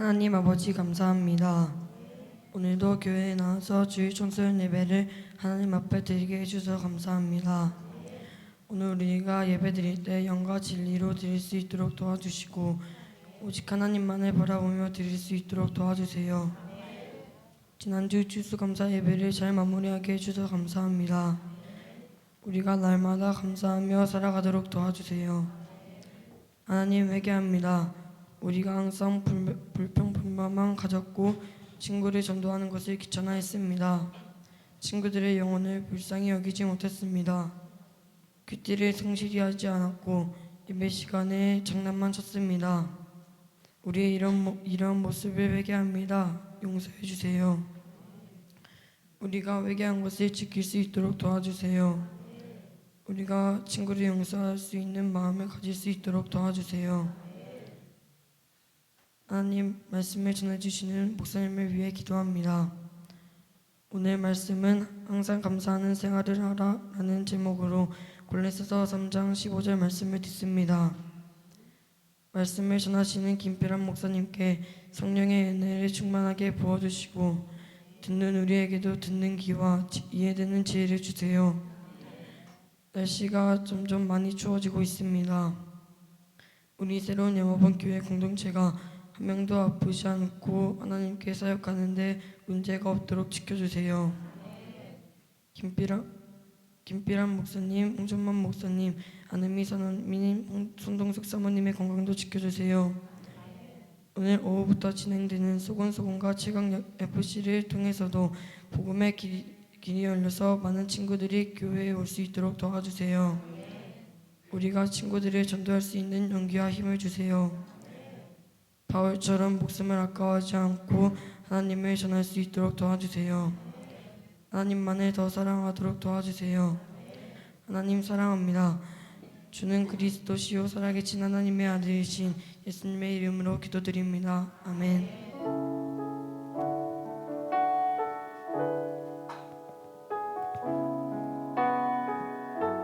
하나님 아버지 감사합니다. 오늘도 교회에 나와서 주일 청소년 예배를 하나님 앞에 드리게 해주셔서 감사합니다. 오늘 우리가 예배 드릴 때 영과 진리로 드릴 수 있도록 도와주시고 오직 하나님만을 바라보며 드릴 수 있도록 도와주세요. 지난주 추수감사 예배를 잘 마무리하게 해주셔서 감사합니다. 우리가 날마다 감사하며 살아가도록 도와주세요. 하나님 회개합니다. 우리가 항상 불, 불평불만만 가졌고 친구를 전도하는 것을 귀찮아했습니다. 친구들의 영혼을 불쌍히 여기지 못했습니다. 귀띠를 성실히 하지 않았고 예배 시간에 장난만 쳤습니다. 우리의 이런 모, 이런 모습을 회개합니다. 용서해 주세요. 우리가 회개한 것을 지킬 수 있도록 도와주세요. 우리가 친구를 용서할 수 있는 마음을 가질 수 있도록 도와주세요. 하나님 말씀을 전해주시는 목사님을 위해 기도합니다. 오늘 말씀은 항상 감사하는 생활을 하라라는 제목으로 골레서서 3장 15절 말씀을 듣습니다. 말씀을 전하시는 김필환 목사님께 성령의 은혜를 충만하게 부어주시고 듣는 우리에게도 듣는 귀와 지- 이해되는 지혜를 주세요. 날씨가 점점 많이 추워지고 있습니다. 우리 새로운 영어본 교회 공동체가 한 명도 아프지 않고 하나님께 사역하는데 문제가 없도록 지켜주세요. 김비람 김비람 목사님, 홍준만 목사님, 안은미 선원님, 홍- 손동숙 사모님의 건강도 지켜주세요. 오늘 오후부터 진행되는 소곤소곤과 최강 FC를 통해서도 복음의 길이, 길이 열려서 많은 친구들이 교회에 올 수 있도록 도와주세요. 우리가 친구들을 전도할 수 있는 용기와 힘을 주세요. 바울처럼 목숨을 아까워하지 않고 하나님을 전할 수 있도록 도와주세요. 하나님만을 더 사랑하도록 도와주세요. 하나님 사랑합니다. 주는 그리스도시요 살아계신 하나님의 아들이신 예수님의 이름으로 기도드립니다. 아멘.